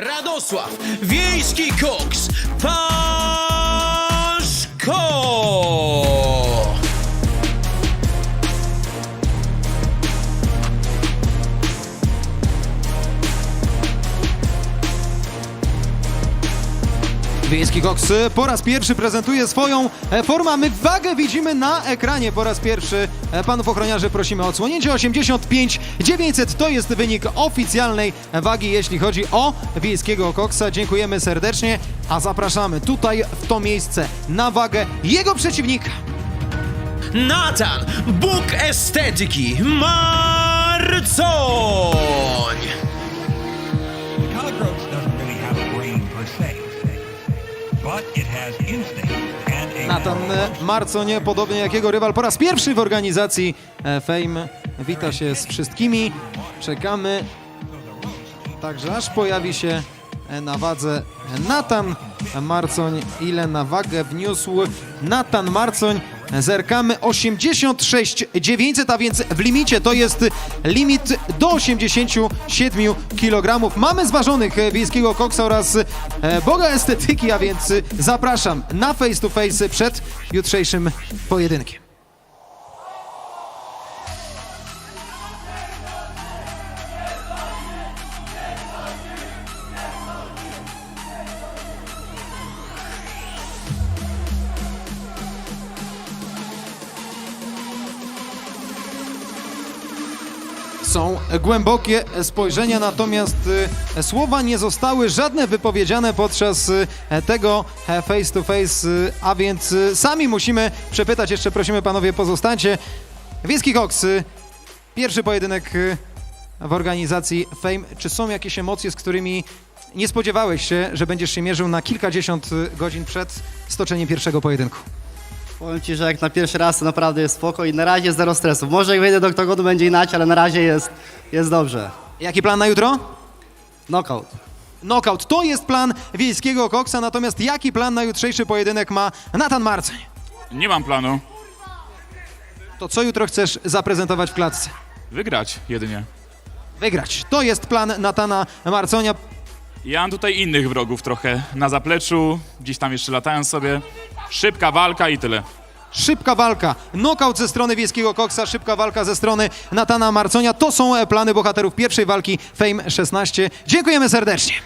Radosław, Wiejski Koks, Paszko! Wiejski Koks po raz pierwszy prezentuje swoją e, formę. My wagę widzimy na ekranie po raz pierwszy. E, Panów ochroniarzy prosimy o odsłonięcie. 85 900 to jest wynik oficjalnej wagi, jeśli chodzi o Wiejskiego Koksa. Dziękujemy serdecznie, a zapraszamy tutaj w to miejsce na wagę jego przeciwnika. Natan, Bóg estetyki, Marcoń! Natan Marcoń, podobnie jak jego rywal, po raz pierwszy w organizacji e, Fame. Wita się z wszystkimi. Czekamy. Także aż pojawi się e, na wadze Natan Marcoń. Ile na wagę wniósł Natan Marcoń? Zerkamy 86 900, a więc w limicie to jest limit do 87 kg. Mamy zważonych e, wiejskiego koksa oraz e, boga estetyki, a więc zapraszam na face to face przed jutrzejszym pojedynkiem. Są głębokie spojrzenia, natomiast e, słowa nie zostały żadne wypowiedziane podczas e, tego e, face to face, a więc sami musimy przepytać, jeszcze prosimy panowie pozostańcie. Wiejski e, pierwszy pojedynek w organizacji Fame. Czy są jakieś emocje, z którymi nie spodziewałeś się, że będziesz się mierzył na kilkadziesiąt godzin przed stoczeniem pierwszego pojedynku? Powiem Ci, że jak na pierwszy raz to naprawdę jest spoko i na razie zero stresu. Może jak wejdę do oktagonu będzie inaczej, ale na razie jest, jest dobrze. Jaki plan na jutro? Knockout. Knockout to jest plan wiejskiego koksa, natomiast jaki plan na jutrzejszy pojedynek ma Natan Marcoń? Nie mam planu. To co jutro chcesz zaprezentować w klatce? Wygrać jedynie. Wygrać. To jest plan Natana Marconia. Ja mam tutaj innych wrogów trochę na zapleczu, gdzieś tam jeszcze latają sobie. Szybka walka i tyle. Szybka walka, knockout ze strony wiejskiego koksa, szybka walka ze strony Natana Marconia. To są e, plany bohaterów pierwszej walki Fame 16. Dziękujemy serdecznie.